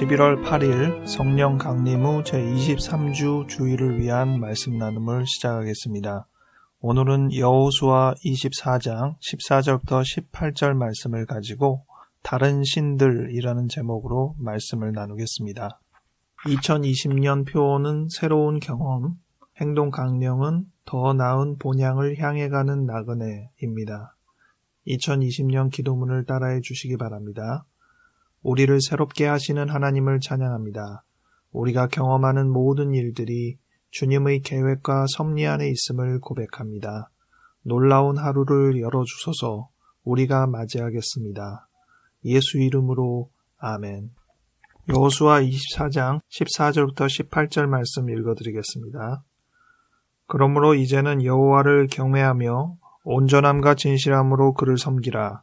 11월 8일 성령 강림 후 제23주 주일을 위한 말씀 나눔을 시작하겠습니다. 오늘은 여호수아 24장 14절부터 18절 말씀을 가지고 다른 신들이라는 제목으로 말씀을 나누겠습니다. 2020년 표어는 새로운 경험, 행동 강령은 더 나은 본향을 향해 가는 나그네입니다. 2020년 기도문을 따라해 주시기 바랍니다. 우리를 새롭게 하시는 하나님을 찬양합니다. 우리가 경험하는 모든 일들이 주님의 계획과 섭리 안에 있음을 고백합니다. 놀라운 하루를 열어주소서 우리가 맞이하겠습니다. 예수 이름으로 아멘. 여호수아 24장 14절부터 18절 말씀 읽어드리겠습니다. 그러므로 이제는 여호와를 경외하며 온전함과 진실함으로 그를 섬기라.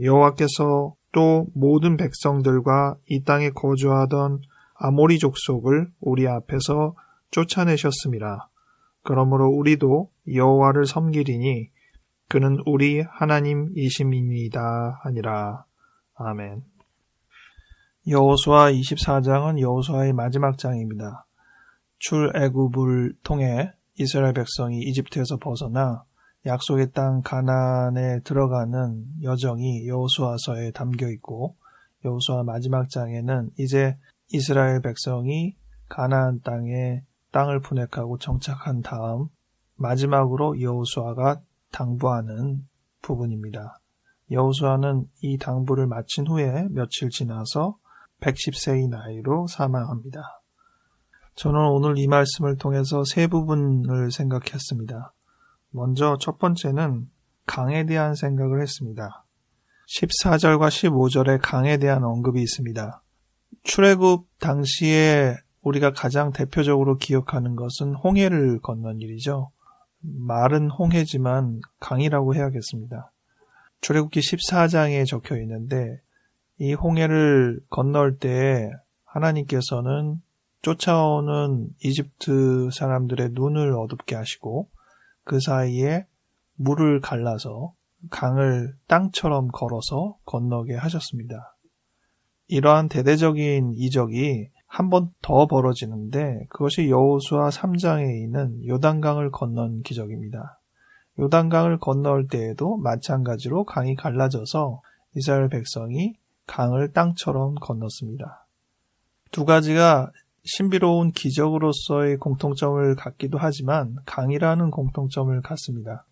여호와께서 또 모든 백성들과 이 땅에 거주하던 아모리 족속을 우리 앞에서 쫓아내셨습니다. 그러므로 우리도 여호와를 섬기리니 그는 우리 하나님이심이니이다 하니라. 아멘. 여호수아 24장은 여호수아의 마지막 장입니다. 출애굽을 통해 이스라엘 백성이 이집트에서 벗어나 약속의 땅 가나안에 들어가는 여정이 여호수아서에 담겨 있고 여호수아 마지막 장에는 이제 이스라엘 백성이 가나안 땅에 땅을 분획하고 정착한 다음 마지막으로 여호수아가 당부하는 부분입니다. 여호수아는 이 당부를 마친 후에 며칠 지나서 110세의 나이로 사망합니다. 저는 오늘 이 말씀을 통해서 세 부분을 생각했습니다. 먼저 첫 번째는 강에 대한 생각을 했습니다. 14절과 15절에 강에 대한 언급이 있습니다. 출애굽 당시에 우리가 가장 대표적으로 기억하는 것은 홍해를 건넌 일이죠. 말은 홍해지만 강이라고 해야겠습니다. 출애굽기 14장에 적혀 있는데 이 홍해를 건널 때 하나님께서는 쫓아오는 이집트 사람들의 눈을 어둡게 하시고 그 사이에 물을 갈라서 강을 땅처럼 걸어서 건너게 하셨습니다. 이러한 대대적인 이적이 한 번 더 벌어지는데 그것이 여호수아 3장에 있는 요단강을 건넌 기적입니다. 요단강을 건널 때에도 마찬가지로 강이 갈라져서 이스라엘 백성이 강을 땅처럼 건넜습니다. 두 가지가 신비로운 기적으로서의 공통점을 갖기도 하지만 강이라는 공통점을 갖습니다.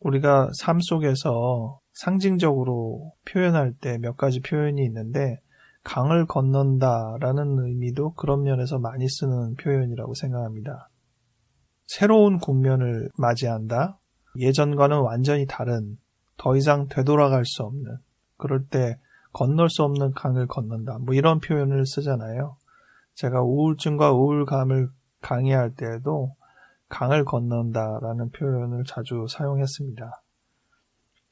우리가 삶 속에서 상징적으로 표현할 때 몇 가지 표현이 있는데 강을 건넌다라는 의미도 그런 면에서 많이 쓰는 표현이라고 생각합니다. 새로운 국면을 맞이한다. 예전과는 완전히 다른, 더 이상 되돌아갈 수 없는, 그럴 때 건널 수 없는 강을 건넌다. 뭐 이런 표현을 쓰잖아요. 제가 우울증과 우울감을 강의할 때에도 강을 건넌다라는 표현을 자주 사용했습니다.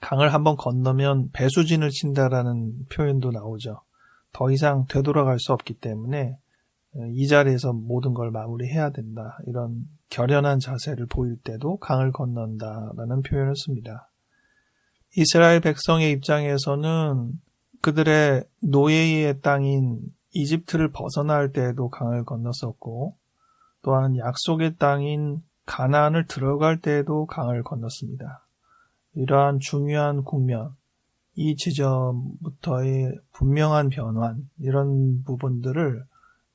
강을 한번 건너면 배수진을 친다라는 표현도 나오죠. 더 이상 되돌아갈 수 없기 때문에 이 자리에서 모든 걸 마무리해야 된다. 이런 결연한 자세를 보일 때도 강을 건넌다라는 표현을 씁니다. 이스라엘 백성의 입장에서는 그들의 노예의 땅인 이집트를 벗어날 때에도 강을 건넜었고 또한 약속의 땅인 가나안을 들어갈 때에도 강을 건넜습니다. 이러한 중요한 국면, 이 지점부터의 분명한 변환, 이런 부분들을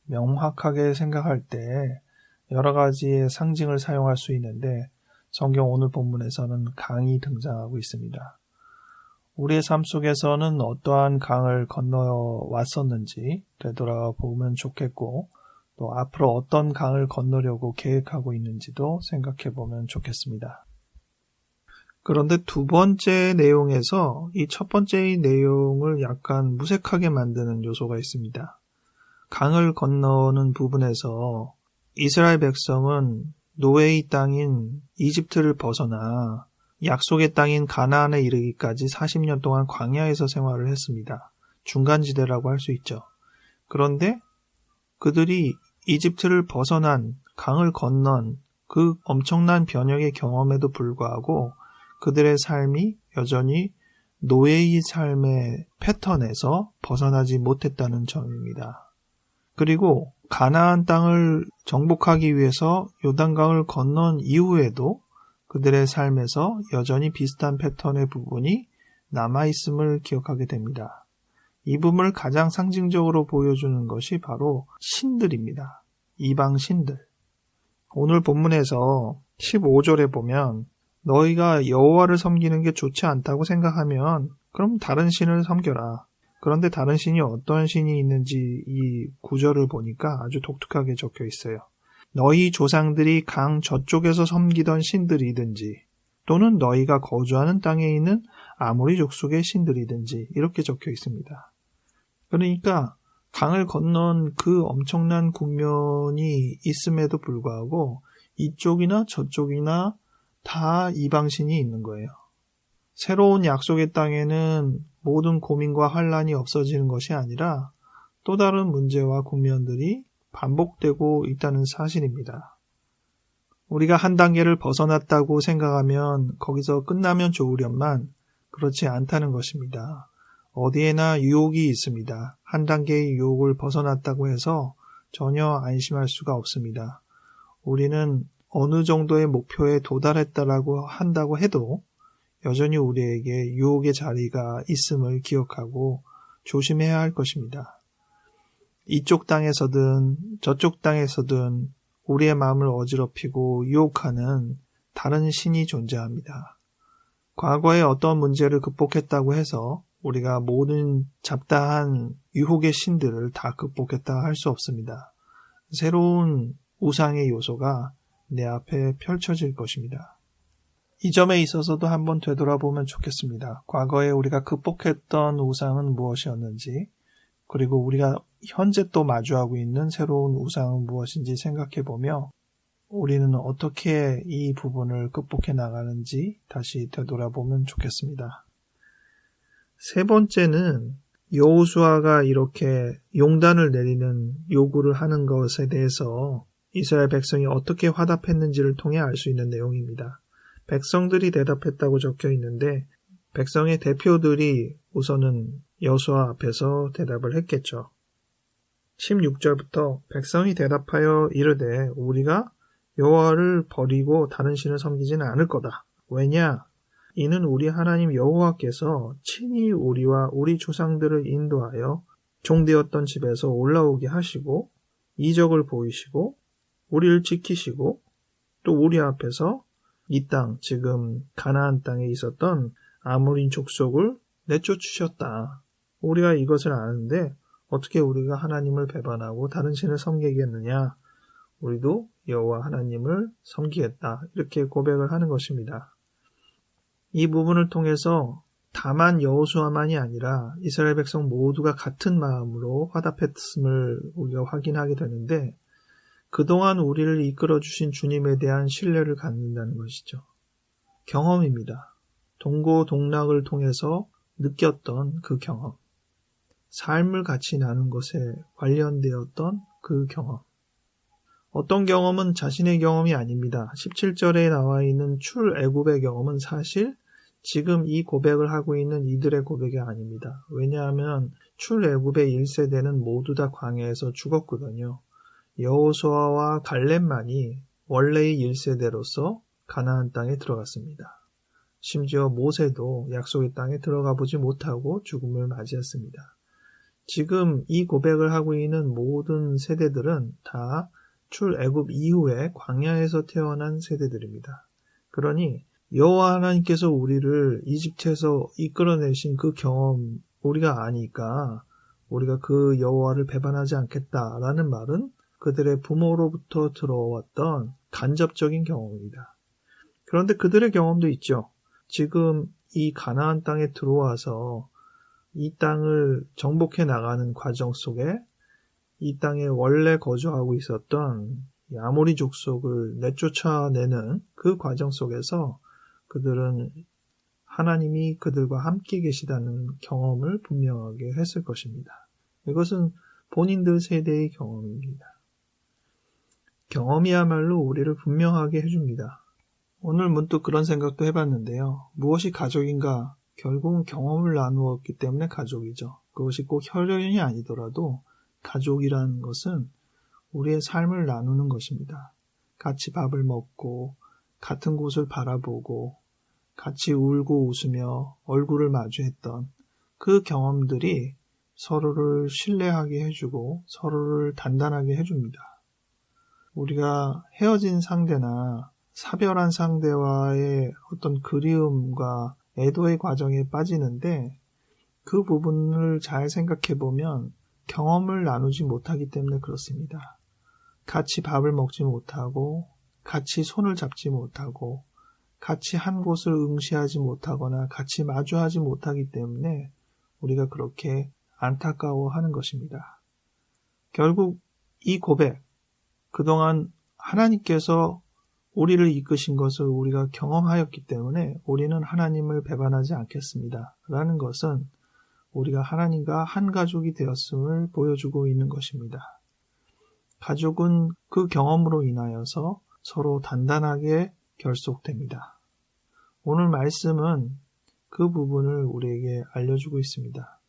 명확하게 생각할 때 여러 가지의 상징을 사용할 수 있는데 성경 오늘 본문에서는 강이 등장하고 있습니다. 우리의 삶 속에서는 어떠한 강을 건너 왔었는지 되돌아보면 좋겠고 또 앞으로 어떤 강을 건너려고 계획하고 있는지도 생각해 보면 좋겠습니다. 그런데 두 번째 내용에서 이 첫 번째의 내용을 약간 무색하게 만드는 요소가 있습니다. 강을 건너는 부분에서 이스라엘 백성은 노예의 땅인 이집트를 벗어나 약속의 땅인 가나안에 이르기까지 40년 동안 광야에서 생활을 했습니다. 중간지대라고 할 수 있죠. 그런데 그들이 이집트를 벗어난 강을 건넌 그 엄청난 변혁의 경험에도 불구하고 그들의 삶이 여전히 노예의 삶의 패턴에서 벗어나지 못했다는 점입니다. 그리고 가나안 땅을 정복하기 위해서 요단강을 건넌 이후에도 그들의 삶에서 여전히 비슷한 패턴의 부분이 남아있음을 기억하게 됩니다. 이 부분을 가장 상징적으로 보여주는 것이 바로 신들입니다. 이방 신들. 오늘 본문에서 15절에 보면 너희가 여호와를 섬기는 게 좋지 않다고 생각하면 그럼 다른 신을 섬겨라. 그런데 다른 신이 어떤 신이 있는지 이 구절을 보니까 아주 독특하게 적혀 있어요. 너희 조상들이 강 저쪽에서 섬기던 신들이든지 또는 너희가 거주하는 땅에 있는 아무리 족속의 신들이든지 이렇게 적혀 있습니다. 그러니까 강을 건넌 그 엄청난 국면이 있음에도 불구하고 이쪽이나 저쪽이나 다 이방신이 있는 거예요. 새로운 약속의 땅에는 모든 고민과 환란이 없어지는 것이 아니라 또 다른 문제와 국면들이 반복되고 있다는 사실입니다. 우리가 한 단계를 벗어났다고 생각하면 거기서 끝나면 좋으련만 그렇지 않다는 것입니다. 어디에나 유혹이 있습니다. 한 단계의 유혹을 벗어났다고 해서 전혀 안심할 수가 없습니다. 우리는 어느 정도의 목표에 도달했다라고 한다고 해도 여전히 우리에게 유혹의 자리가 있음을 기억하고 조심해야 할 것입니다. 이쪽 땅에서든 저쪽 땅에서든 우리의 마음을 어지럽히고 유혹하는 다른 신이 존재합니다. 과거에 어떤 문제를 극복했다고 해서 우리가 모든 잡다한 유혹의 신들을 다 극복했다 할 수 없습니다. 새로운 우상의 요소가 내 앞에 펼쳐질 것입니다. 이 점에 있어서도 한번 되돌아보면 좋겠습니다. 과거에 우리가 극복했던 우상은 무엇이었는지, 그리고 우리가 현재 또 마주하고 있는 새로운 우상은 무엇인지 생각해 보며 우리는 어떻게 이 부분을 극복해 나가는지 다시 되돌아보면 좋겠습니다. 세 번째는 여호수아가 이렇게 용단을 내리는 요구를 하는 것에 대해서 이스라엘 백성이 어떻게 화답했는지를 통해 알 수 있는 내용입니다. 백성들이 대답했다고 적혀 있는데 백성의 대표들이 우선은 여수아 앞에서 대답을 했겠죠. 16절부터 백성이 대답하여 이르되 우리가 여호와를 버리고 다른 신을 섬기지는 않을 거다. 왜냐? 이는 우리 하나님 여호와께서 친히 우리와 우리 조상들을 인도하여 종되었던 집에서 올라오게 하시고 이적을 보이시고 우리를 지키시고 또 우리 앞에서 이 땅, 지금 가나안 땅에 있었던 아모린 족속을 내쫓으셨다. 우리가 이것을 아는데 어떻게 우리가 하나님을 배반하고 다른 신을 섬기겠느냐? 우리도 여호와 하나님을 섬기겠다. 이렇게 고백을 하는 것입니다. 이 부분을 통해서 다만 여호수아만이 아니라 이스라엘 백성 모두가 같은 마음으로 화답했음을 우리가 확인하게 되는데 그동안 우리를 이끌어 주신 주님에 대한 신뢰를 갖는다는 것이죠. 경험입니다. 동고동락을 통해서 느꼈던 그 경험. 삶을 같이 나눈 것에 관련되었던 그 경험. 어떤 경험은 자신의 경험이 아닙니다. 17절에 나와 있는 출애굽의 경험은 사실 지금 이 고백을 하고 있는 이들의 고백이 아닙니다. 왜냐하면 출애굽의 1세대는 모두 다 광야에서 죽었거든요. 여호수아와 갈렙만이 원래의 1세대로서 가나안 땅에 들어갔습니다. 심지어 모세도 약속의 땅에 들어가 보지 못하고 죽음을 맞이했습니다. 지금 이 고백을 하고 있는 모든 세대들은 다 출애굽 이후에 광야에서 태어난 세대들입니다. 그러니 여호와 하나님께서 우리를 이집트에서 이끌어내신 그 경험 우리가 아니까 우리가 그 여호와를 배반하지 않겠다라는 말은 그들의 부모로부터 들어왔던 간접적인 경험입니다. 그런데 그들의 경험도 있죠. 지금 이 가나안 땅에 들어와서 이 땅을 정복해 나가는 과정 속에 이 땅에 원래 거주하고 있었던 아모리 족속을 내쫓아내는 그 과정 속에서 그들은 하나님이 그들과 함께 계시다는 경험을 분명하게 했을 것입니다. 이것은 본인들 세대의 경험입니다. 경험이야말로 우리를 분명하게 해줍니다. 오늘 문득 그런 생각도 해봤는데요. 무엇이 가족인가 결국은 경험을 나누었기 때문에 가족이죠. 그것이 꼭 혈연이 아니더라도 가족이라는 것은 우리의 삶을 나누는 것입니다. 같이 밥을 먹고 같은 곳을 바라보고 같이 울고 웃으며 얼굴을 마주했던 그 경험들이 서로를 신뢰하게 해주고 서로를 단단하게 해줍니다. 우리가 헤어진 상대나 사별한 상대와의 어떤 그리움과 애도의 과정에 빠지는데 그 부분을 잘 생각해 보면 경험을 나누지 못하기 때문에 그렇습니다. 같이 밥을 먹지 못하고 같이 손을 잡지 못하고 같이 한 곳을 응시하지 못하거나 같이 마주하지 못하기 때문에 우리가 그렇게 안타까워 하는 것입니다. 결국 이 고백, 그동안 하나님께서 우리를 이끄신 것을 우리가 경험하였기 때문에 우리는 하나님을 배반하지 않겠습니다. 라는 것은 우리가 하나님과 한 가족이 되었음을 보여주고 있는 것입니다. 가족은 그 경험으로 인하여서 서로 단단하게 결속됩니다. 오늘 말씀은 그 부분을 우리에게 알려주고 있습니다.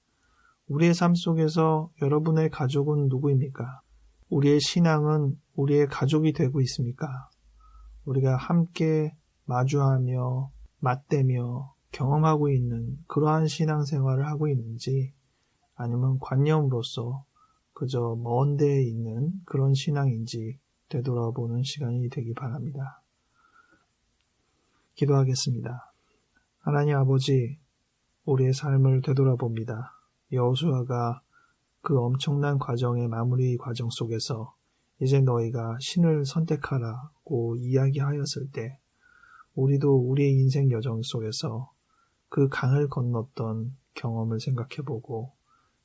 우리의 삶 속에서 여러분의 가족은 누구입니까? 우리의 신앙은 우리의 가족이 되고 있습니까? 우리가 함께 마주하며 맞대며 경험하고 있는 그러한 신앙생활을 하고 있는지 아니면 관념으로서 그저 먼 데에 있는 그런 신앙인지 되돌아보는 시간이 되기 바랍니다. 기도하겠습니다. 하나님 아버지, 우리의 삶을 되돌아봅니다. 여호수아가 그 엄청난 과정의 마무리 과정 속에서 이제 너희가 신을 선택하라고 이야기하였을 때 우리도 우리의 인생 여정 속에서 그 강을 건넜던 경험을 생각해보고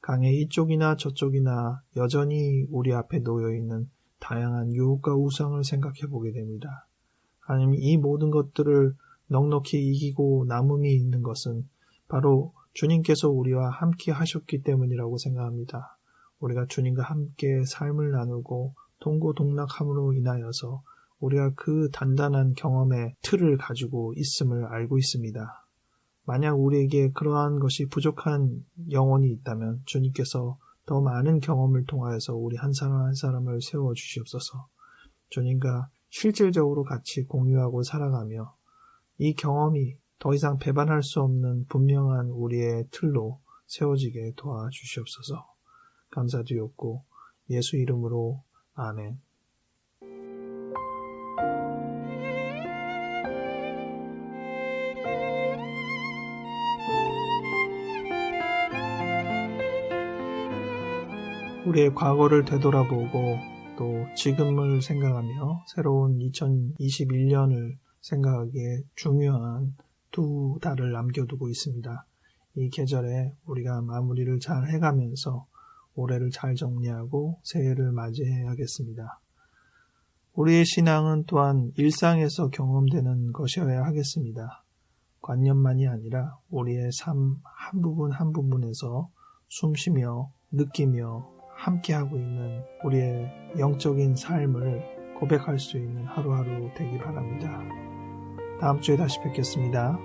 강의 이쪽이나 저쪽이나 여전히 우리 앞에 놓여 있는 다양한 유혹과 우상을 생각해보게 됩니다. 아니면 이 모든 것들을 넉넉히 이기고 남음이 있는 것은 바로 주님께서 우리와 함께 하셨기 때문이라고 생각합니다. 우리가 주님과 함께 삶을 나누고 동고동락함으로 인하여서 우리가 그 단단한 경험의 틀을 가지고 있음을 알고 있습니다. 만약 우리에게 그러한 것이 부족한 영혼이 있다면 주님께서 더 많은 경험을 통하여서 우리 한 사람 한 사람을 세워 주시옵소서. 주님과 실질적으로 같이 공유하고 살아가며 이 경험이 더 이상 배반할 수 없는 분명한 우리의 틀로 세워지게 도와주시옵소서. 감사드렸고 예수 이름으로 아멘. 우리의 과거를 되돌아보고 또 지금을 생각하며 새로운 2021년을 생각하기에 중요한 두 달을 남겨두고 있습니다. 이 계절에 우리가 마무리를 잘 해가면서 올해를 잘 정리하고 새해를 맞이해야겠습니다. 우리의 신앙은 또한 일상에서 경험되는 것이어야 하겠습니다. 관념만이 아니라 우리의 삶 한 부분 한 부분에서 숨쉬며 느끼며 함께하고 있는 우리의 영적인 삶을 고백할 수 있는 하루하루 되기 바랍니다. 다음 주에 다시 뵙겠습니다.